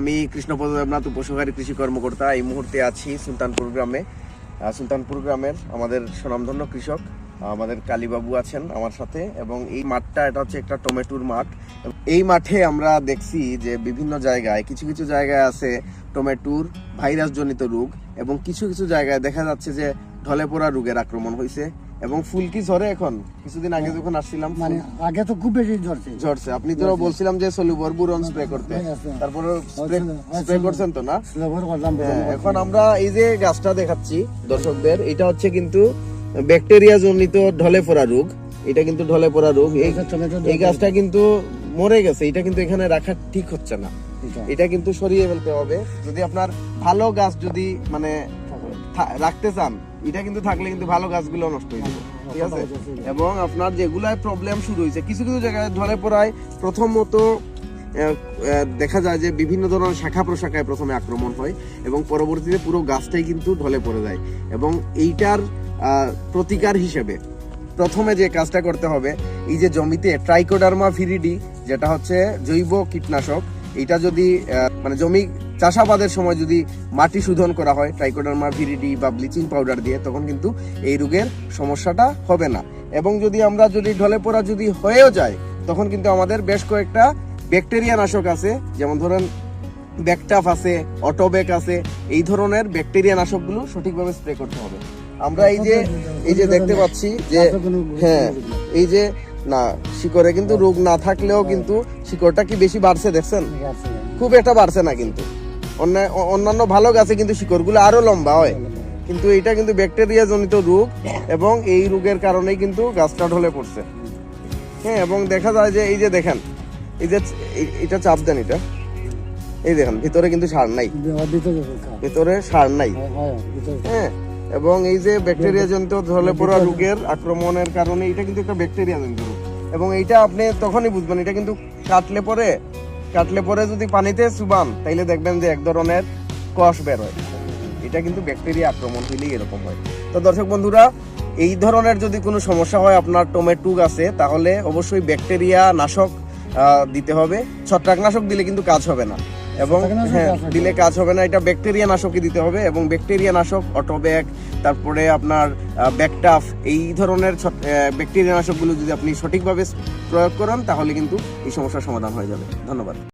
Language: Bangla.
আমি কৃষ্ণপদ দেবনাথ, উপসহকারী কৃষি কর্মকর্তা। এই মুহূর্তে আছি সুলতানপুর গ্রামে। সুলতানপুর গ্রামের আমাদের স্বনামধন্য কৃষক আমাদের কালীবাবু আছেন আমার সাথে। এবং এই মাঠটা, এটা হচ্ছে একটা টমেটোর মাঠ। এই মাঠে আমরা দেখছি যে বিভিন্ন জায়গায়, কিছু কিছু জায়গায় আছে টমেটোর ভাইরাস জনিত রোগ। এবং কিছু কিছু জায়গায় দেখা যাচ্ছে যে ঢলে পড়া রোগের আক্রমণ হয়েছে এবং ফুল কি ঝরে এখন। কিছুদিন আগে যখন আসছিলাম মানে আগে তো খুব বেশি ঝরছে। ঝরছে। আপনি তো বলছিলাম যে সলুবর বুরন স্প্রে করতে। তারপরে স্প্রে হ্যাঁ, করছেন তো না? হ্যাঁ, এখন আমরা এই যে গাছটা দেখাচ্ছি দর্শকদের এটা হচ্ছে কিন্তু ব্যাকটেরিয়া জনিত ঢলে পড়া রোগ। এটা কিন্তু ঢলে পড়া রোগ। এই গাছটা কিন্তু মরে গেছে। এটা কিন্তু এখানে রাখা ঠিক হচ্ছে না। এটা। কিন্তু সরিয়ে ফেলতে হবে। যদি আপনার ভালো গাছ যদি মানে রাখতে চান এটা কিন্তু থাকলে কিন্তু ভালো গাছগুলো নষ্ট হয়ে যাবে। ঠিক আছে? এবং আপনার যেগুলাই প্রবলেম শুরু হয়েছে কিছু কিছু জায়গায় ধরে পড়ায় প্রথমত দেখা যায় যে বিভিন্ন ধরনের শাখা প্রশাখায় প্রথমে আক্রমণ হয় এবং পরবর্তীতে পুরো গাছটাই কিন্তু ঢলে পড়ে যায়। এবং এইটার প্রতিকার হিসেবে প্রথমে যে কাজটা করতে হবে এই যে জমিতে ট্রাইকোডার্মা ভিরিডি যেটা হচ্ছে জৈব কীটনাশক এটা যদি মানে জমি চাষাবাদের সময় যদি মাটি শোধন করা হয় ট্রাইকোডার্মা ভিরিডি বা ব্লিচিং পাউডার দিয়ে তখন কিন্তু এই রোগের সমস্যাটা হবে না। এবং যদি আমরা যদি ঢলে পড়া যদি হয়েও যায় তখন কিন্তু আমাদের বেশ কয়েকটা ব্যাকটেরিয়া নাশক আছে যেমন ধরেন ব্যাকটাফ আছে অটোবেক আছে এই ধরনের ব্যাকটেরিয়া নাশকগুলো সঠিকভাবে স্প্রে করতে হবে। আমরা এই যে এই যে দেখতে পাচ্ছি যে হ্যাঁ এই যে না শিকড়ে কিন্তু রোগ না থাকলেও কিন্তু শিকড়টা কি বেশি বাড়ছে দেখছেন? খুব একটা বাড়ছে না কিন্তু। অন্যান্য ভালো গাছে কিন্তু শিকড়গুলো আরও লম্বা হয়। কিন্তু এটা কিন্তু ব্যাকটেরিয়া জনিত রোগ এবং এই রোগের কারণেই কিন্তু গাছটা ঢলে পড়ছে। হ্যাঁ এবং দেখা যায় যে এই যে দেখেন এই যে এটা চাপ দেন এটা। এই দেখেন ভিতরে কিন্তু সার নাই। ভিতরে সার। নাই। হ্যাঁ এবং এই যে ব্যাকটেরিয়া জনিত ঢলে পড়া রোগের আক্রমণের কারণে এটা কিন্তু একটা ব্যাকটেরিয়া জনিত রোগ। এবং এইটা আপনি তখনই বুঝবেন এটা কিন্তু কাটলে পরে কাটলে পরে যদি পানিতে চুবান, তাইলে দেখবেন যে এক ধরনের কষ বেরোয় এটা কিন্তু ব্যাকটেরিয়া আক্রমণ হইলেই এরকম হয়। তো দর্শক বন্ধুরা, এই ধরনের যদি কোনো সমস্যা হয়, আপনার টমেটো গাছে তাহলে অবশ্যই ব্যাকটেরিয়া নাশক দিতে হবে। ছত্রাকনাশক দিলে কিন্তু কাজ হবে না। এবং হ্যাঁ দিলে কাজ হবে না। এটা ব্যাকটেরিয়া নাশকই দিতে হবে এবং ব্যাকটেরিয়া নাশক অটোব্যাক তারপরে আপনার ব্যাকটাফ, এই ধরনের ব্যাকটেরিয়া নাশকগুলো যদি আপনি সঠিকভাবে প্রয়োগ করেন, তাহলে কিন্তু এই সমস্যার সমাধান হয়ে যাবে। ধন্যবাদ।